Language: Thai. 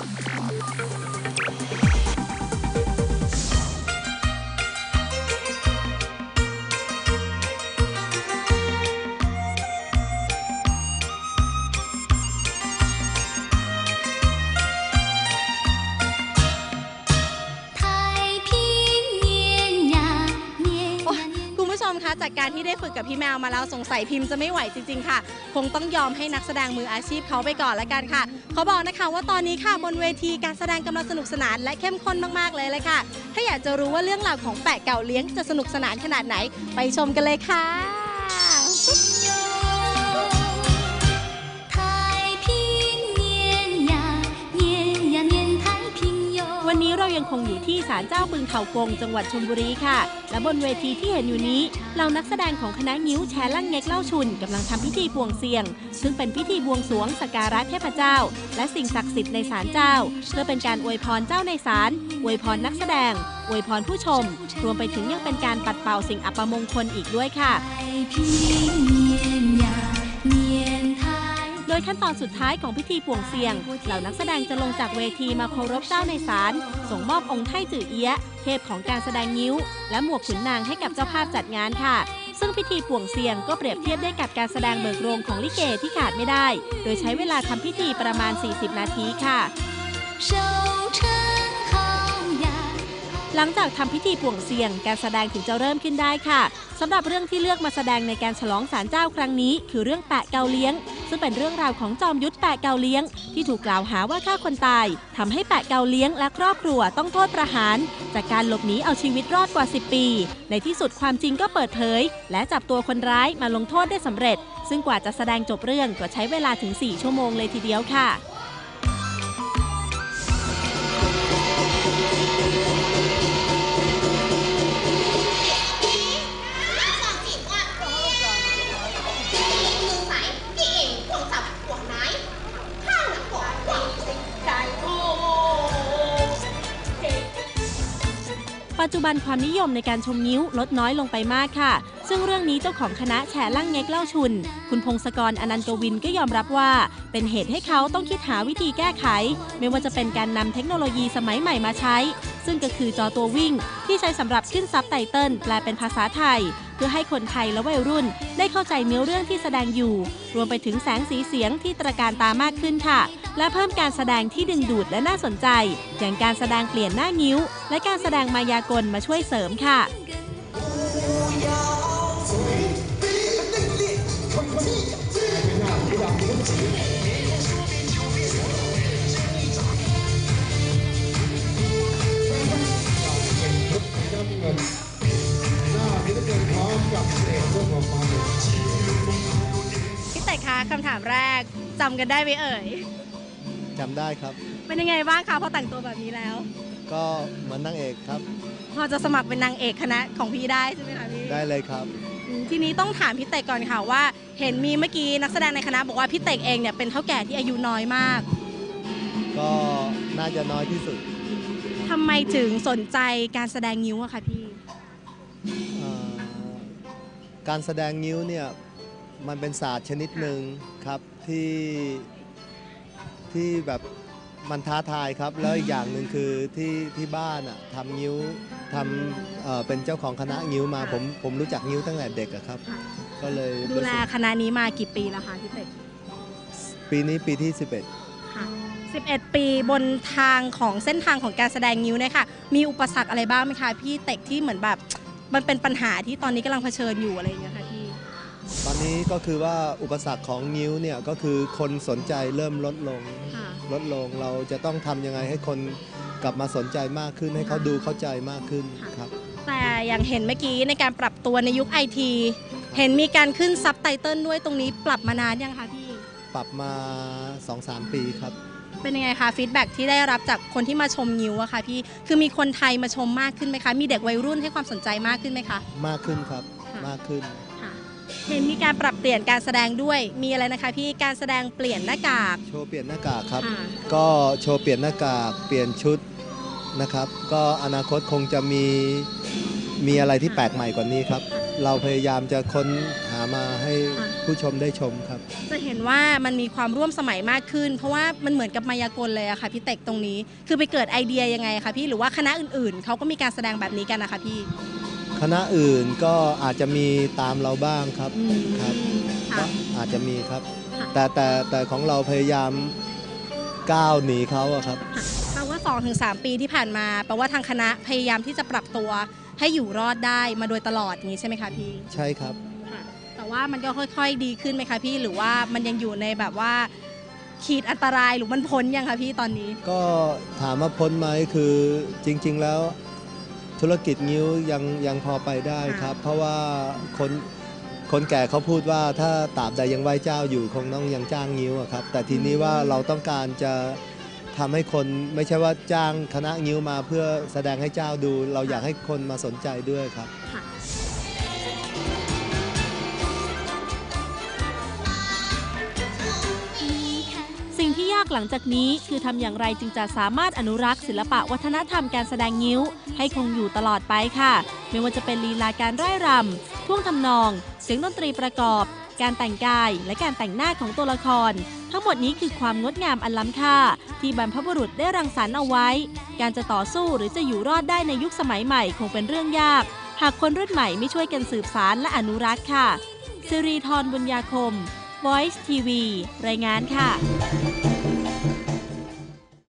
Thank you. จากการที่ได้ฝึกกับพี่แมวมาแล้วสงสัยพิมพ์จะไม่ไหวจริงๆค่ะ คงต้องยอมให้นักแสดงมืออาชีพเขาไปก่อนละกันค่ะเขาบอกนะคะว่าตอนนี้ค่ะบนเวทีการแสดงกำลังสนุกสนานและเข้มข้นมากๆเลยเลยค่ะ ถ้าอยากจะรู้ว่าเรื่องราวของแปะเก่าเลี้ยงจะสนุกสนานขนาดไหน ไปชมกันเลยค่ะังคงอยู่ที่ศาลเจ้าบึงเถากงจังหวัดชลบุรีค่ะ และบนเวทีที่เห็นอยู่นี้เหล่านักแสดงของคณะงิ้วแชร์ลั่นเง็กเล่าชุนกำลังทำพิธีบวงเสียง ซึ่งเป็นพิธีบวงสวงสักการะเทพเจ้า และสิ่งศักดิ์สิทธิ์ในศาลเจ้า เพื่อเป็นการอวยพรเจ้าในศาลอวยพรนักแสดงอวยพรผู้ชม รวมไปถึงยังเป็นการปัดเป่าสิ่งอัปมงคลอีกด้วยค่ะ ยขั้นตอนสุดท้ายของพิธีปวงเสียง เหล่านักแสดงจะลงจากเวทีมาเคารพเจ้าในศาลส่งมอบองค์ไท่จื่อเอี้ยเทพของการแสดงนิ้ว และหมวกขุนนางให้กับเจ้าภาพจัดงานค่ะ ซึ่งพิธีป่วงเสียงก็เปรียบเทียบได้กับการแสดงเบิกโรงของลิเกที่ขาดไม่ได้ โดยใช้เวลาทำพิธีประมาณ 40 นาทีค่ะ หลังจากทำพิธีป่วงเสียง การแสดงถึงจะเริ่มขึ้นได้ค่ะสำหรับเรื่องที่เลือกมาแสดงในการฉลองศาลเจ้าครั้งนี้ คือเรื่องแปะเกาเลี้ยง ซึ่งเป็นเรื่องราวของจอมยุทธแปะเกาเลี้ยง ที่ถูกกล่าวหาว่าฆ่าคนตายทำให้แปะเกาเลี้ยงและครอบครัวต้องโทษประหาร จากการหลบหนีเอาชีวิตรอดกว่า 10 ปี ในที่สุดความจริงก็เปิดเผย และจับตัวคนร้ายมาลงโทษได้สำเร็จ ซึ่งกว่าจะแสดงจบเรื่องก็ใช้เวลาถึง 4 ชั่วโมงเลยทีเดียวค่ะ ปัจจุบันความนิยมในการชมงิ้วลดน้อยลงไปมากค่ะ ซึ่งเรื่องนี้เจ้าของคณะแฉลั่งเง็กเล่าชุน คุณพงศกรอนันต์กวินก็ยอมรับว่า เป็นเหตุให้เขาต้องคิดหาวิธีแก้ไข ไม่ว่าจะเป็นการนำเทคโนโลยีสมัยใหม่มาใช้ ซึ่งก็คือจอตัววิ่ง ที่ใช้สำหรับขึ้นซับไตเติลแปลเป็นภาษาไทย เพื่อให้คนไทยและวัยรุ่น ได้เข้าใจเนื้อเรื่องที่แสดงอยู่ รวมไปถึงแสงสีเสียงที่ตระการตามากขึ้นค่ะ และเพิ่มการแสดงที่ดึงดูดและน่าสนใจ อย่างการแสดงเปลี่ยนหน้างิ้ว และการแสดงมายากลมาช่วยเสริมค่ะ พี่เต๋คะคำถามแรกจำกันได้ไหมเอ่ย จำได้ครับ เป็นยังไงบ้างคะพอแต่งตัวแบบนี้แล้ว ก็เหมือนนางเอกครับ พอจะสมัครเป็นนางเอกคณะของพี่ได้ใช่ไหมคะพี่ได้เลยครับอืมทีนี้ต้องถามพี่เตกก่อนค่ะว่า เห็นมีเมื่อกี้นักแสดงในคณะ บอกว่าพี่เตกเองเนี่ยเป็นเท่าแก่ที่อายุน้อยมากก็น่าจะน้อยที่สุดทำไมถึงสนใจการแสดงนิ้วอะคะพี่ เอ่อการแสดงนิ้วเนี่ยมันเป็นศาสตร์ชนิดหนึ่งครับที่ ที่แบบมันท้าทายครับ แล้วอีกอย่างหนึ่งคือที่ที่บ้านอะทำนิ้วทำเอ่อเป็นเจ้าของคณะนิ้วมาผมผมรู้จักนิ้วตั้งแต่เด็กอะครับ ก็เลยดูแลคณะนี้มากี่ปีแล้วคะพี่เตกปีนี้ปีที่ค่ะ11 ปีบนทางของเส้นทางของการแสดงนิ้วเนี่ยค่ะ มีอุปสรรคอะไรบ้างไหมคะพี่เตกที่เหมือนแบบ มันเป็นปัญหาที่ตอนนี้กำลังเผชิญอยู่อะไรอย่างเงี้ยค่ะพี่11 ตอนนี้ก็คือว่าอุปสรรคของนิ้วเนี่ยก็คือคนสนใจเริ่มลดลง ค่ะ ลดลงเราจะต้องทำยังไงให้คนกลับมาสนใจมากขึ้นให้เขาดูเข้าใจมากขึ้นครับ แต่อย่างเห็นเมื่อกี้ในการปรับตัวในยุคไอทีเห็นมีการขึ้นซับไตเติลด้วยตรงนี้ปรับมานานยังคะพี่ ปรับมา 2-3 ปีครับ เป็นยังไงคะฟีดแบ็ที่ได้รับจากคนที่มาชมงิ้วอะคะพี่คือมีคนไทยมาชมมากขึ้นไหมคะ มีเด็กวัยรุ่นให้ความสนใจมากขึ้นไหมคะ มากขึ้นครับค่ะมากขึ้นค่ะ เห็นมีการปรับเปลี่ยนการแสดงด้วย มีอะไรนะคะพี่ การแสดงเปลี่ยนหน้ากาก โชว์เปลี่ยนหน้ากากครับ ค่ะ ก็โชว์เปลี่ยนหน้ากากเปลี่ยนชุดนะครับ ก็อนาคตคงจะมีมีอะไรที่แปลกใหม่กว่านี้ครับ เราพยายามจะค้นหามาให้ผู้ผู้ชมได้ชมครับ จะเห็นว่ามันมีความร่วมสมัยมากขึ้น เพราะว่ามันเหมือนกับมายากลเลยอะค่ะพี่เต็กตรงนี้ คือไปเกิดไอเดียยังไงคะพี่ หรือว่าคณะอื่นๆ เขาก็มีการแสดงแบบนี้กันนะคะพี่ คณะอื่นก็อาจจะมีตามเราบ้างครับอืมครับค่ะก็อาจจะมีครับ ค่ะ แต่แต่แต่ของเราพยายามก้าวหนีเขาอะครับ แปลว่า2-3ถึงปีที่ผ่านมาแปลว่าทางคณะพยายามที่จะปรับตัวให้อยู่รอดได้มาโดยตลอดอย่างนี้ใช่ไหมคะพี่ใช่ครับ ค่ะแต่ว่ามันก็ค่อยๆดีขึ้นไหมคะพี่หรือว่ามันยังอยู่ในแบบว่า ขีดอันตรายหรือมันพ้นยังคะพี่ตอนนี้ ก็ถามว่าพ้นไหมคือจริง ๆ แล้ว ธุรกิจงิ้วยังยังพอไปได้ครับ เพราะว่าคนคนแก่เขาพูดว่าถ้าตราบใดยังไหว้เจ้าอยู่คงต้องยังจ้างงิ้วอะครับ แต่ทีนี้ว่าเราต้องการจะทำให้คนไม่ใช่ว่าจ้างคณะงิ้วมาเพื่อแสดงให้เจ้าดู เราอยากให้คนมาสนใจด้วยครับ หลังจากนี้คือทำอย่างไรจึงจะสามารถอนุรักษ์ศิลปะวัฒนธรรมการแสดงงิ้ว ให้คงอยู่ตลอดไปค่ะ ไม่ว่าจะเป็นลีลาการร่ายรำท่วงทำนอง เสียงดนตรีประกอบ การแต่งกาย และการแต่งหน้าของตัวละคร ทั้งหมดนี้คือความงดงามอันล้ำค่า ที่บรรพบุรุษได้รังสรรค์เอาไว้ การจะต่อสู้หรือจะอยู่รอดได้ในยุคสมัยใหม่คงเป็นเรื่องยาก หากคนรุ่นใหม่ไม่ช่วยกันสืบสารและอนุรักษ์ค่ะสิริธรบุญญาคม Voice TV รายงานค่ะ